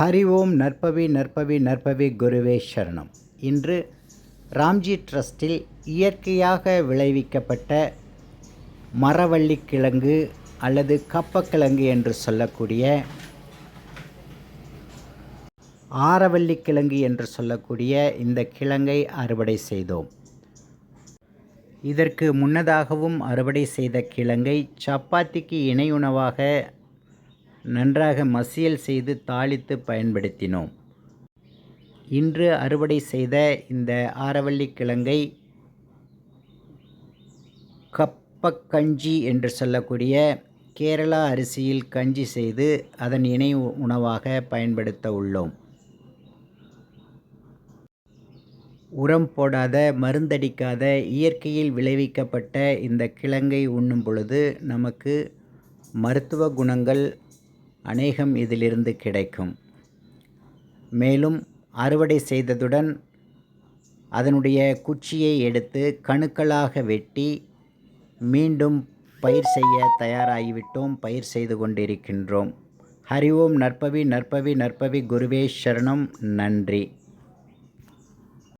ஹரி ஓம் நற்பவி நற்பவி நற்பவி குருவே சரணம். இன்று ராம்ஜி ட்ரஸ்டில் இயற்கையாக விளைவிக்கப்பட்ட மரவள்ளிக்கிழங்கு அல்லது கப்பக்கிழங்கு என்று சொல்லக்கூடிய ஆரவள்ளி கிழங்கு என்று சொல்லக்கூடிய இந்த கிழங்கை அறுவடை செய்தோம். இதற்கு முன்னதாகவும் அறுவடை செய்த கிழங்கை சப்பாத்திக்கு இணையுணவாக நன்றாக மசியல் செய்து தாளித்து பயன்படுத்தினோம். இன்று அறுவடை செய்த இந்த ஆரவள்ளி கிழங்கை கப்பக்கஞ்சி என்று சொல்லக்கூடிய கேரளா அரிசியில் கஞ்சி செய்து அதன் இணை உணவாக பயன்படுத்த உள்ளோம். உரம் போடாத மருந்தடிக்காத இயற்கையில் விளைவிக்கப்பட்ட இந்த கிழங்கை உண்ணும் பொழுது நமக்கு மருத்துவ குணங்கள் அநேகம் இதிலிருந்து கிடைக்கும். மேலும் அறுவடை செய்ததுடன் அதனுடைய குச்சியை எடுத்து கணுக்களாக வெட்டி மீண்டும் பயிர் செய்ய தயாராகிவிட்டோம். பயிர் செய்து கொண்டிருக்கின்றோம். ஹரி ஓம். நற்பவி நற்பவி நற்பவி. குருவே சரணம். நன்றி.